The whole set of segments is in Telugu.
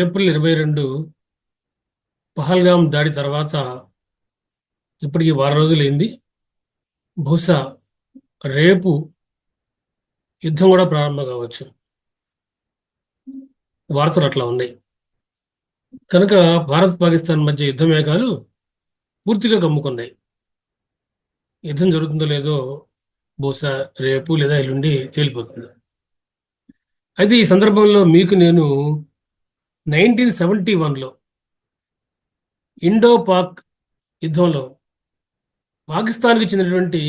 ఏప్రిల్ ఇరవై రెండు పహల్గామ్ దాడి తర్వాత ఇప్పటికి వారం రోజులైంది. బహుశా రేపు యుద్ధం కూడా ప్రారంభం కావచ్చు. వార్తలు అట్లా ఉన్నాయి. కనుక భారత్ పాకిస్తాన్ మధ్య యుద్ధ మేఘాలు పూర్తిగా కమ్ముకున్నాయి యుద్ధం జరుగుతుందో లేదో బహుశా రేపు లేదా ఎల్లుండి తేలిపోతుంది. అయితే ఈ సందర్భంలో మీకు నేను నైన్టీన్ సెవెంటీ వన్లో ఇండో పాక్ యుద్ధంలో పాకిస్తాన్కి చెందినటువంటి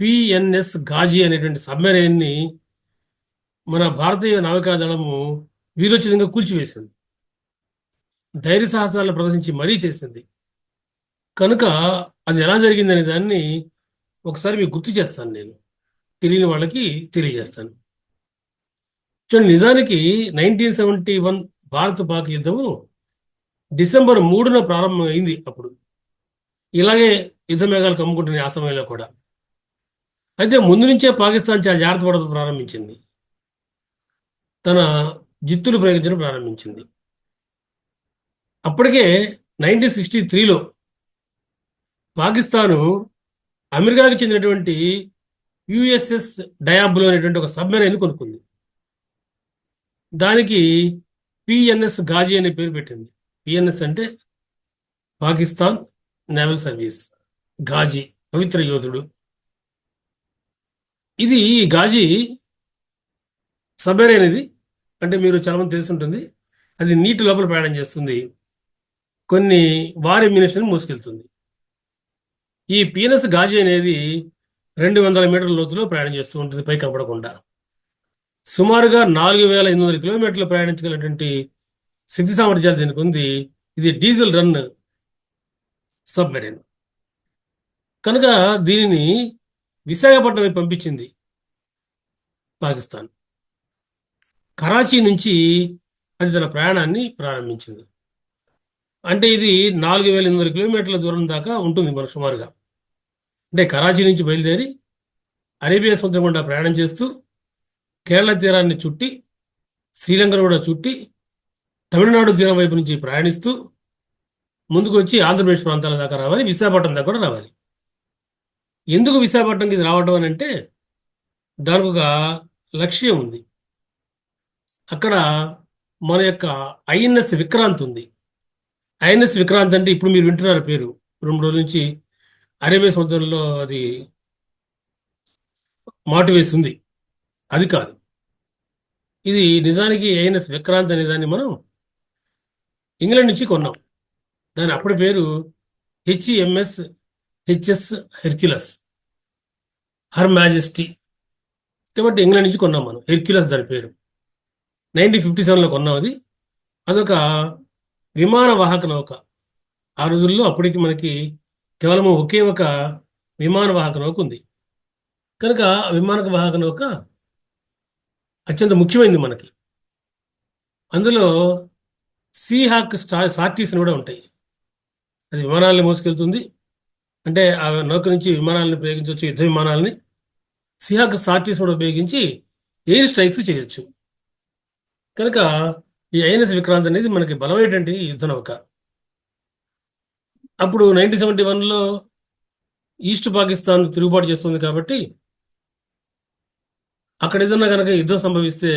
పిఎన్ఎస్ గాజీ అనేటువంటి సబ్మెరైన్ని మన భారతీయ నావికాదళము వీరోచితంగా కూల్చివేసింది. ధైర్య సాహసాలను ప్రదర్శించి మరీ చేసింది. కనుక అది ఎలా జరిగిందనే దాన్ని ఒకసారి మీకు గుర్తు చేస్తాను నేను. తెలియని వాళ్ళకి తెలియజేస్తాను. చూడండి నిజానికి నైన్టీన్ సెవెంటీ వన్ భారత పాక్ యుద్ధము డిసెంబర్ మూడున ప్రారంభమైంది అప్పుడు. ఇలాగే యుద్ధ మేఘాలు కమ్ముకుంటున్నాయి ఆ సమయంలో కూడా. అయితే ముందు నుంచే పాకిస్తాన్ చాలా జాగ్రత్త పడత ప్రారంభించింది. తన జిత్తులు ప్రయోగించడం ప్రారంభించింది. అప్పటికే నైన్టీన్ సిక్స్టీ త్రీలో పాకిస్తాను అమెరికాకి చెందినటువంటి యుఎస్ఎస్ డయాబులో అనేటువంటి ఒక సబ్మెరైన్ కొనుక్కుంది. దానికి పిఎన్ఎస్ గాజీ అనే పేరు పెట్టింది. పిఎన్ఎస్ అంటే పాకిస్తాన్ నేవల్ సర్వీస్. గాజీ పవిత్ర యోధుడు. ఇది గాజీ సబెరైన్ అనేది అంటే మీరు చాలా తెలిసి తెలుసుంటుంది. అది నీటి లోపల ప్రయాణం చేస్తుంది. కొన్ని వారి మినిషన్ మోసుకెళ్తుంది. ఈ పిఎన్ఎస్ గాజీ అనేది రెండు వందల మీటర్ల లోతులో ప్రయాణం చేస్తూ ఉంటుంది పై కనపడకుండా. సుమారుగా నాలుగు వేల ఎనిమిది వందల కిలోమీటర్లు ప్రయాణించగలటువంటి శక్తి సామర్థ్యాలు దీనికి ఉంది. ఇది డీజిల్ రన్ సబ్మెరీన్. కనుక దీనిని విశాఖపట్నం పంపించింది పాకిస్తాన్. కరాచీ నుంచి అది తన ప్రయాణాన్ని ప్రారంభించింది. అంటే ఇది నాలుగు వేల ఎనిమిది వందల కిలోమీటర్ల దూరం దాకా ఉంటుంది మనకు సుమారుగా. అంటే కరాచీ నుంచి బయలుదేరి అరేబియా సముద్రం గుండా ప్రయాణం చేస్తూ కేరళ తీరాన్ని చుట్టి శ్రీలంకను కూడా చుట్టి తమిళనాడు తీరం వైపు నుంచి ప్రయాణిస్తూ ముందుకు వచ్చి ఆంధ్రప్రదేశ్ ప్రాంతాల దాకా రావాలి విశాఖపట్నం దాకా కూడా రావాలి. ఎందుకు విశాఖపట్నంకి ఇది రావడం అని అంటే దానికి ఒక లక్ష్యం ఉంది. అక్కడ మన యొక్క ఐఎన్ఎస్ విక్రాంత్ ఉంది. ఐఎన్ఎస్ విక్రాంత్ అంటే ఇప్పుడు మీరు వింటున్నారు పేరు. రెండు రోజుల నుంచి అరేబియా సముద్రంలో అది మాటు వేసి ఉంది. అది కాదు. ఇది నిజానికి ఏఎన్ఎస్ విక్రాంత్ అనే దాన్ని మనం ఇంగ్లాండ్ నుంచి కొన్నాం. దాని అప్పటి పేరు HEMS HS Hercules her majesty. కాబట్టి ఇంగ్లాండ్ నుంచి కొన్నాం మనం హెర్క్యులస్ దాని పేరు. నైన్టీన్ ఫిఫ్టీ సెవెన్లో కొన్నాం అది. అదొక విమాన వాహక నౌక ఆ రోజుల్లో అప్పటికి మనకి కేవలం ఒకే ఒక విమాన వాహక నౌక ఉంది. కనుక ఆ విమాన వాహక నౌక అత్యంత ముఖ్యమైనది మనకి. అందులో సీహాక్ స్టా సార్టీస్ కూడా ఉంటాయి. అది విమానాలను మోసుకెళ్తుంది. అంటే ఆ నౌక నుంచి విమానాలను ఉపయోగించవచ్చు యుద్ధ విమానాలని. సిహాక్ సార్టీస్ కూడా ఉపయోగించి ఎయిర్ స్ట్రైక్స్ చేయొచ్చు. కనుక ఈ ఐఎన్ఎస్ విక్రాంత్ అనేది మనకి బలమైనటువంటి యుద్ధ నౌక. అప్పుడు నైన్టీన్ సెవెంటీ వన్లో ఈస్ట్ పాకిస్తాన్ తిరుగుబాటు చేస్తుంది కాబట్టి అక్కడ ఏదన్నా కనుక యుద్ధం సంభవిస్తే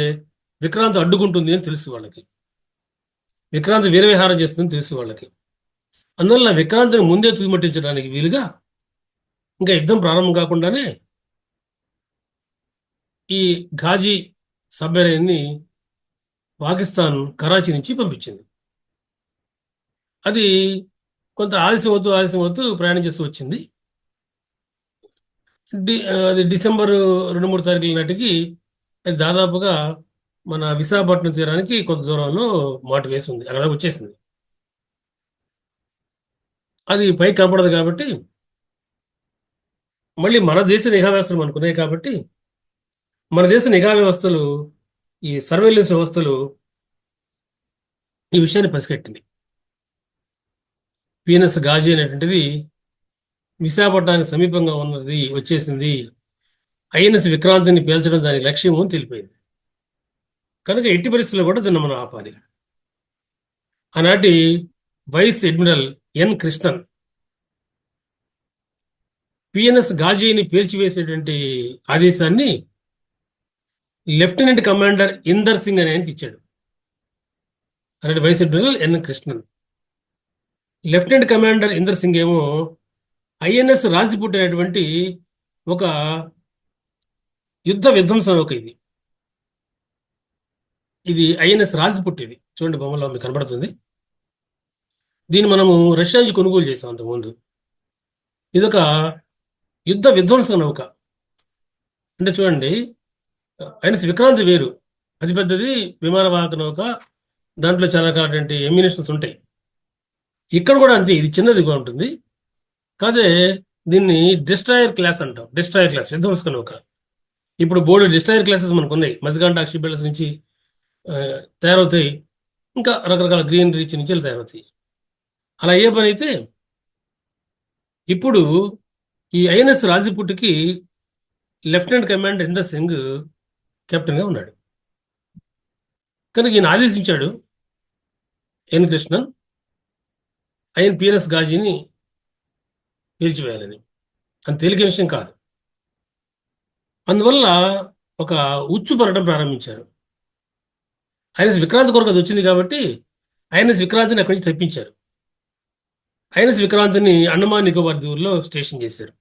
విక్రాంత్ అడ్డుకుంటుంది అని తెలుసు వాళ్ళకి. విక్రాంత్ వీరవిహారం చేస్తుంది తెలుసు వాళ్ళకి. అందువల్ల విక్రాంత్ని ముందే తుదిమట్టించడానికి వీలుగా ఇంకా యుద్ధం ప్రారంభం కాకుండానే ఈ ఘాజీ సబ్మెరైన్ని పాకిస్తాన్ కరాచీ నుంచి పంపించింది. అది కొంత ఆలస్యం అవుతూ ఆలస్యం అవుతూ ప్రయాణం చేస్తూ వచ్చింది. అది డిసెంబర్ రెండు మూడు తారీఖుల నాటికి అది దాదాపుగా మన విశాఖపట్నం తీరానికి కొంత దూరంలో మాట వేసి ఉంది. అక్కడ వచ్చేసింది. అది పై కనపడదు కాబట్టి మళ్ళీ మన దేశ నిఘా వ్యవస్థలు అనుకున్నాయి కాబట్టి మన దేశ నిఘా వ్యవస్థలు ఈ సర్వేలెన్స్ వ్యవస్థలు ఈ విషయాన్ని పసిగట్టింది పీనస్ గాజీ అనేటువంటిది విశాఖపట్నానికి సమీపంగా ఉన్నది వచ్చేసింది. ఐఎన్ఎస్ విక్రాంతిని పేల్చడం దాని లక్ష్యము అని తెలిపింది కనుక ఎట్టి పరిస్థితుల్లో కూడా దీన్ని మనం ఆపాలి. ఆనాటి vice admiral N Krishnan PNS గాజీని పేల్చివేసేటువంటి ఆదేశాన్ని లెఫ్టినెంట్ కమాండర్ ఇందర్ సింగ్ అనే ఆయనకి ఇచ్చాడు. అలాంటి vice admiral N Krishnan. Lieutenant commander Inder Singh ఏమో ఐఎన్ఎస్ రాసిపుట్ అనేటువంటి ఒక యుద్ధ విధ్వంసం ఒక ఇది. ఇది ఐఎన్ఎస్ రాజపుట్ ఇది చూడండి బొమ్మలో మీకు కనబడుతుంది. దీన్ని మనము రష్యా నుంచి కొనుగోలు చేసాం అంతకుముందు ఇదొక యుద్ధ విధ్వంస నౌక అంటే చూడండి ఐఎన్ఎస్ విక్రాంతి వేరు. అతి పెద్దది విమానవాహక నౌక దాంట్లో చాలా రకాలైనటువంటి ఎమ్యునేషన్స్ ఉంటాయి. ఇక్కడ కూడా అంతే ఇది చిన్నదిగా ఉంటుంది. కాదే దీన్ని డిస్ట్రాయర్ క్లాస్ అంటాం. డిస్ట్రాయర్ క్లాస్ విధ్వంసక ఒక. ఇప్పుడు బోర్డు డిస్ట్రాయర్ క్లాసెస్ మనకు ఉన్నాయి. మజిగాండా షిప్ నుంచి తయారవుతాయి. ఇంకా రకరకాల గ్రీన్ రీచ్ నుంచి తయారవుతాయి. అలా ఏ పని అయితే ఇప్పుడు ఈ ఐఎన్ఎస్ రాజపుట్టికి లెఫ్టినెంట్ కమాండర్ ఇందర్ సింగ్ కెప్టెన్గా ఉన్నాడు. కనుక ఈయన ఆదేశించాడు ఎన్ కృష్ణన్ ఐఎన్ పిఎన్ఎస్ గాజీని పేల్చివేయాలని అంత తేలిక విషయం కాదు. అందువల్ల ఒక ఉచ్చు పడడం ప్రారంభించారు. ఐఎన్ఎస్ విక్రాంత్ కొరకు అది వచ్చింది కాబట్టి ఐఎన్ఎస్ విక్రాంత్ని అక్కడి నుంచి తెప్పించారు. ఐఎన్ఎస్ విక్రాంత్ని అండమాన్ నికోబార్ దీవుల్లో స్టేషన్ చేశారు.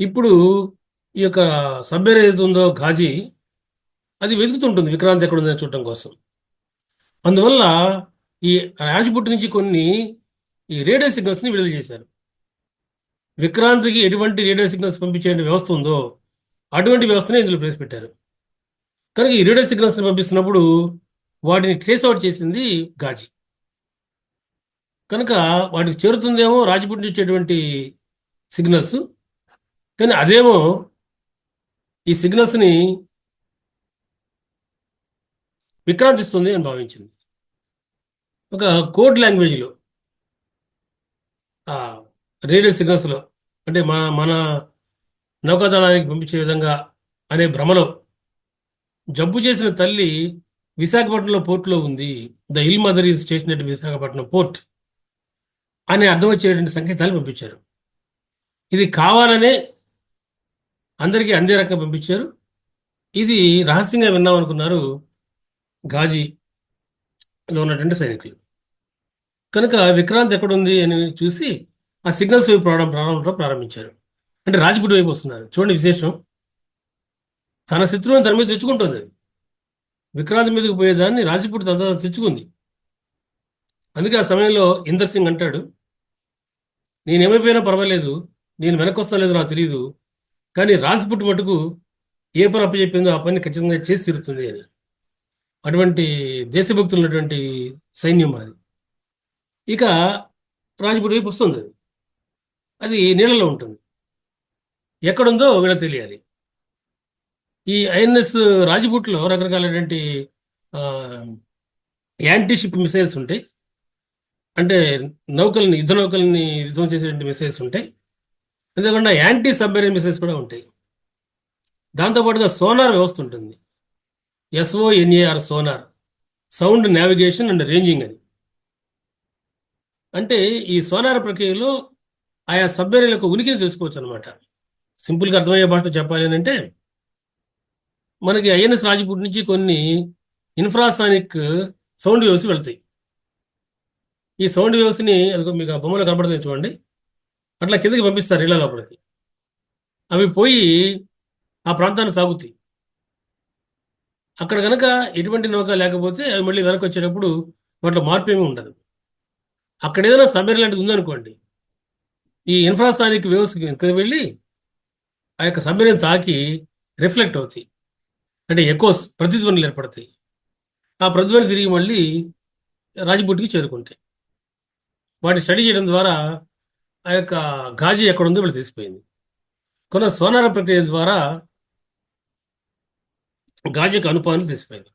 ఇప్పుడు ఈ యొక్క సబ్మెరైన్ ఏదైతే ఉందో ఘాజీ అది వెతుకుతుంటుంది విక్రాంత్ ఎక్కడ ఉందని చూడటం కోసం. అందువల్ల ఈ రాజ్పుట్ నుంచి కొన్ని ఈ రేడియో సిగ్నల్స్ని విడుదల చేశారు. విక్రాంత్కి ఎటువంటి రేడియో సిగ్నల్స్ పంపించే వ్యవస్థ ఉందో అటువంటి వ్యవస్థనే ఇందులో ప్రవేశపెట్టారు. కనుక ఈ రేడియో సిగ్నల్స్ని పంపిస్తున్నప్పుడు వాటిని ట్రేస్ అవుట్ చేసింది గాజీ. కనుక వాటికి చేరుతుందేమో రాజ్పుట్ నుంచి వచ్చేటువంటి సిగ్నల్స్. కానీ అదేమో ఈ సిగ్నల్స్ని విక్రాంతిస్తుంది అని భావించింది. ఒక కోడ్ లాంగ్వేజ్లో రేడియో సిగ్నల్స్లో అంటే మన మన నౌకాదళానికి పంపించే విధంగా అనే భ్రమలో జబ్బు చేసిన తల్లి విశాఖపట్నంలో పోర్టులో ఉంది. The ill mother is station at Visakhapatnam port అని అర్థం వచ్చేటువంటి సంకేతాలు పంపించారు. ఇది కావాలనే అందరికీ అందే రకంగా పంపించారు. ఇది రహస్యంగా విన్నాం అనుకున్నారు ఉన్నటువంటి సైనికులు. కనుక విక్రాంత్ ఎక్కడుంది అని చూసి ఆ సిగ్నల్స్ వైపు రావడం ప్రారంభంలో ప్రారంభించారు. అంటే రాజ్పుట్ వైపు వస్తున్నారు. చూడండి విశేషం. తన శత్రువుని తన మీద తెచ్చుకుంటుంది. విక్రాంతి మీదకి పోయేదాన్ని రాజపుట్ తన తర్వాత తెచ్చుకుంది. అందుకే ఆ సమయంలో ఇందర్ సింగ్ అంటాడు నేను ఏమైపోయినా పర్వాలేదు. నేను వెనక్కి లేదో నాకు తెలియదు కానీ రాజ్పుట్ మటుకు ఏ పని అప్పచెప్పిందో ఆ పని ఖచ్చితంగా చేసి తీరుతుంది అని. అటువంటి దేశభక్తులు ఉన్నటువంటి సైన్యం అది. ఇక రాజ్పుట్ వైపు వస్తుంది. అది నీళ్ళలో ఉంటుంది. ఎక్కడుందో వీళ్ళకి తెలియాలి. ఈ ఐఎన్ఎస్ రాజ్పుట్లో రకరకాలైనటువంటి యాంటీషిప్ మిసైల్స్ ఉంటాయి. అంటే నౌకల్ని యుద్ధ నౌకల్ని యుద్ధం చేసేటువంటి మిసైల్స్ ఉంటాయి. అంతేకాకుండా యాంటీ సబ్మెరీన్ మిసైల్స్ కూడా ఉంటాయి. దాంతోపాటుగా సోనార్ వ్యవస్థ ఉంటుంది. S O N A R sonar. Sound navigation and ranging అని అంటే ఈ సోనార్ ప్రక్రియలో ఆయా సబ్మెరైన్లకు ఉనికిని తెలుసుకోవచ్చు అనమాట సింపుల్గా అర్థమయ్యే భాషలో చెప్పాలి అని అంటే మనకి ఐఎన్ఎస్ రాజపూట్ నుంచి కొన్ని ఇన్ఫ్రాసానిక్ సౌండ్ వేవ్స్ వెళ్తాయి. ఈ సౌండ్ వేవ్స్ని మీకు ఆ బొమ్మలో కనపడుతుంది చూడండి. అట్లా కిందకి పంపిస్తారు ఇళ్ళ లోపలికి. అవి పోయి ఆ ప్రాంతాన్ని తాగుతాయి అక్కడ కనుక ఎటువంటి నౌక లేకపోతే అవి మళ్ళీ వెనక్కి వచ్చేటప్పుడు వాటిలో మార్పు ఏమీ ఉండదు. అక్కడ ఏదైనా సబ్మెరీన్ లాంటిది ఉందనుకోండి ఈ ఇన్ఫ్రాసానిక్ వేవ్స్ కింద వెళ్ళి ఆ యొక్క సబ్మెరీన్ తాకి రిఫ్లెక్ట్ అవుతాయి. అంటే ఎకోస్ ప్రతిధ్వనులు ఏర్పడతాయి. ఆ ప్రతిధ్వని తిరిగి మళ్ళీ రాజ్పుట్కి చేరుకుంటాయి. వాటిని స్టడీ చేయడం ద్వారా ఆ యొక్క గాజు ఎక్కడుందో వీళ్ళు తెలిసిపోయింది. కొన్న సోనార ప్రక్రియ ద్వారా గాజీకి అనుపానం తెలిసిపోయింది.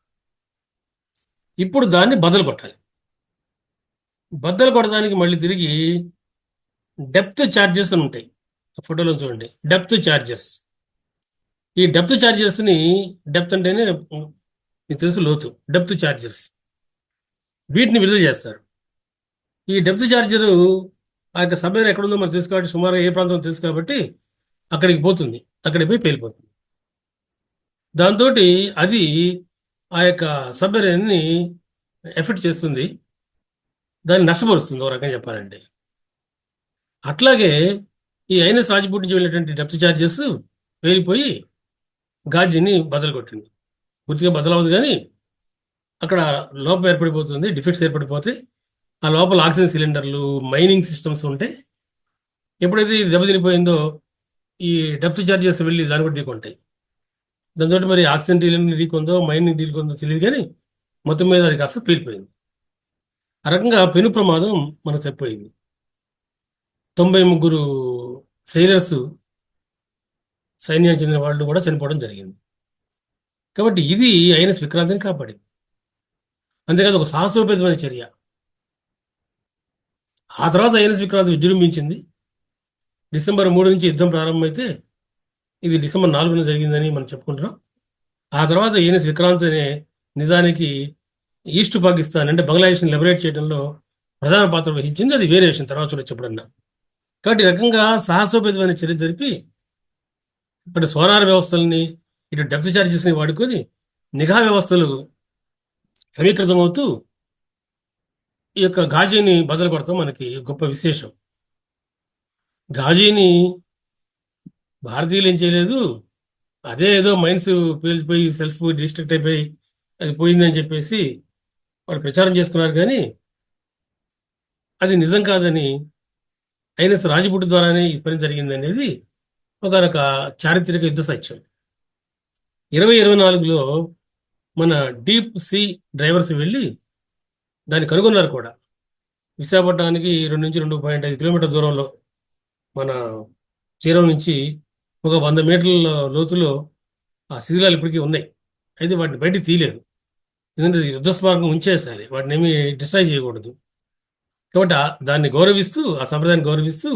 ఇప్పుడు దాన్ని బద్దలు కొట్టాలి. బద్దలు కొట్టడానికి మళ్ళీ తిరిగి డెప్త్ ఛార్జెస్ అని ఉంటాయి. ఫోటోలో చూడండి. డెప్త్ ఛార్జెస్ ఈ డెప్త్ ఛార్జెస్ని డెప్త్ అంటేనే మీకు తెలుసు లోతు. డెప్త్ ఛార్జెస్ వీటిని విడుదల చేస్తారు. ఈ డెప్త్ చార్జరు ఆ యొక్క సబ్మెరైన్ ఎక్కడుందో మనం తెలుసు కాబట్టి సుమారు ఏ ప్రాంతం తెలుసు కాబట్టి అక్కడికి పోతుంది. అక్కడికి పోయి పేలిపోతుంది. దాంతో అది ఆ యొక్క సబ్మెరైన్ని ఎఫెక్ట్ చేస్తుంది. దాన్ని నష్టపరుస్తుంది ఒక రకంగా చెప్పాలంటే. అట్లాగే ఈ ఐఎన్ఎస్ రాజ్పూట్ నుంచి వెళ్ళినటువంటి డెప్త్ చార్జెస్ పేలిపోయి గాజిని బదలు కొట్టింది పూర్తిగా బదలవదు కానీ అక్కడ లోపం ఏర్పడిపోతుంది డిఫెక్ట్స్ ఏర్పడిపోతే ఆ లోపల ఆక్సిజన్ సిలిండర్లు మైనింగ్ సిస్టమ్స్ ఉంటే ఎప్పుడైతే ఇది దెబ్బతినిపోయిందో ఈ డెప్త్ చార్జెస్ వెళ్ళి దాని కూడా ఢీకొంటాయి. దాంతో మరి ఆక్సిజన్ డీలింగ్ ఢీకొందో మైనింగ్ ఢీకొందో తెలియదు కానీ మొత్తం మీద అది కాస్త పేలిపోయింది. ఆ రకంగా పెను ప్రమాదం మనకు తప్పిపోయింది. తొంభై ముగ్గురు సైలర్స్ సైన్యానికి చెందిన వాళ్ళు కూడా చనిపోవడం జరిగింది. కాబట్టి ఇది ఆయన విక్రాంతిని కాపాడింది. అంతేకాదు ఒక సాహసోపేతమైన చర్య. ఆ తర్వాత ఐఎన్ఎస్ విక్రాంతి విజృంభించింది. డిసెంబర్ మూడు నుంచి యుద్ధం ప్రారంభమైతే ఇది డిసెంబర్ నాలుగున జరిగిందని మనం చెప్పుకుంటున్నాం. ఆ తర్వాత ఐఎన్ఎస్ విక్రాంత్ అనే నిజానికి ఈస్ట్ పాకిస్తాన్ అంటే బంగ్లాదేశ్ని లిబరేట్ చేయడంలో ప్రధాన పాత్ర వహించింది. అది వేరే విషయం. తర్వాత చూడొచ్చు ఎప్పుడన్నా. కాబట్టి ఈ రకంగా సాహసోపేతమైన చర్య జరిపి ఇటు సోనార్ వ్యవస్థల్ని ఇటు డెప్త్ చార్జెస్ని వాడుకొని నిఘా వ్యవస్థలు సమీకృతమవుతూ ఈ యొక్క గాజీని బదులు కొడతాం మనకి గొప్ప విశేషం. గాజీని భారతీయులు ఏం చేయలేదు. అదే ఏదో మైండ్స్ పేలిపోయి సెల్ఫ్ డిస్ట్రిక్ట్ అయిపోయి అది పోయిందని చెప్పేసి వాళ్ళు ప్రచారం చేసుకున్నారు కానీ అది నిజం కాదని ఐఎన్ఎస్ రాజపుట్ ద్వారానే ఈ పని జరిగింది అనేది ఒక చారిత్రక యుద్ధ సత్యం ఇరవై ఇరవై నాలుగులో మన డీప్ సీ డ్రైవర్స్ వెళ్ళి దాన్ని కనుగొన్నారు కూడా. విశాఖపట్నానికి రెండు నుంచి రెండు పాయింట్ ఐదు కిలోమీటర్ దూరంలో మన తీరం నుంచి ఒక వంద మీటర్ల లోతులో ఆ శిథిలాలు ఇప్పటికీ ఉన్నాయి. అయితే వాటిని బయటికి తీయలేదు. ఎందుకంటే యుద్ధ స్మారకం ఉంచేసారి. వాటిని ఏమి డిస్ట్రాయ్ చేయకూడదు. కాబట్టి దాన్ని గౌరవిస్తూ ఆ సంప్రదాయాన్ని గౌరవిస్తూ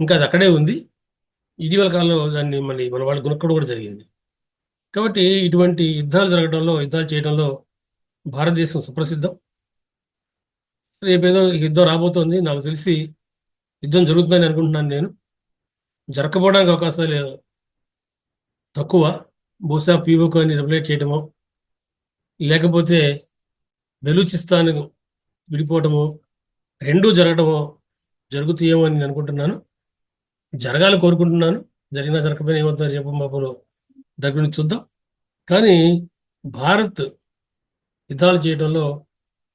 ఇంకా అది అక్కడే ఉంది. ఇటీవల కాలంలో దాన్ని మన వాళ్ళు కొనుక్కోవడం కూడా జరిగింది. కాబట్టి ఇటువంటి యుద్ధాలు జరగడంలో యుద్ధాలు చేయడంలో భారతదేశం సుప్రసిద్ధం. రేపేదో యుద్ధం రాబోతోంది నాకు తెలిసి యుద్ధం జరుగుతుందని అనుకుంటున్నాను నేను. జరగకపోవడానికి అవకాశాలు తక్కువ. బహుశా పీఓకోని రెగ్యులేట్ చేయడమో లేకపోతే బెలూచిస్తాన్ విడిపోవటమో రెండూ జరగడం జరుగుతాయేమో అని నేను అనుకుంటున్నాను. జరగాలని కోరుకుంటున్నాను. జరిగినా జరగకపోయినా ఏమవుతుందో రేపు మాపులో దగ్గర నుంచి చూద్దాం. కానీ భారత్ యుద్ధాలు చేయడంలో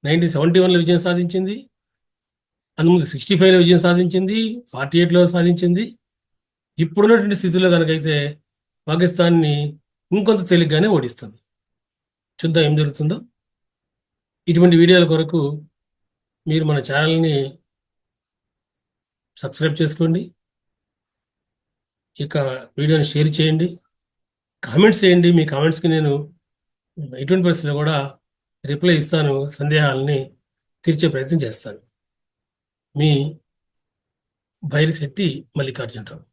నైన్టీన్ సెవెంటీ వన్లో విజయం సాధించింది. అందుముందు సిక్స్టీ ఫైవ్లో విజయం సాధించింది. ఫార్టీ ఎయిట్లో సాధించింది. ఇప్పుడున్నటువంటి స్థితిలో కనుకైతే పాకిస్తాన్ని ఇంకొంత తేలిగ్గానే ఓడిస్తుంది. చూద్దాం ఏం జరుగుతుందో. ఇటువంటి వీడియోల కొరకు మీరు మన ఛానల్ని సబ్స్క్రైబ్ చేసుకోండి. ఇక వీడియోని షేర్ చేయండి. కామెంట్స్ చేయండి. మీ కామెంట్స్కి నేను ఎటువంటి పరిస్థితుల్లో కూడా రిప్లై ఇస్తాను. సందేహాలని తీర్చే ప్రయత్నం చేస్తాను. మీ బైరిశెట్టి మల్లికార్జునరావు.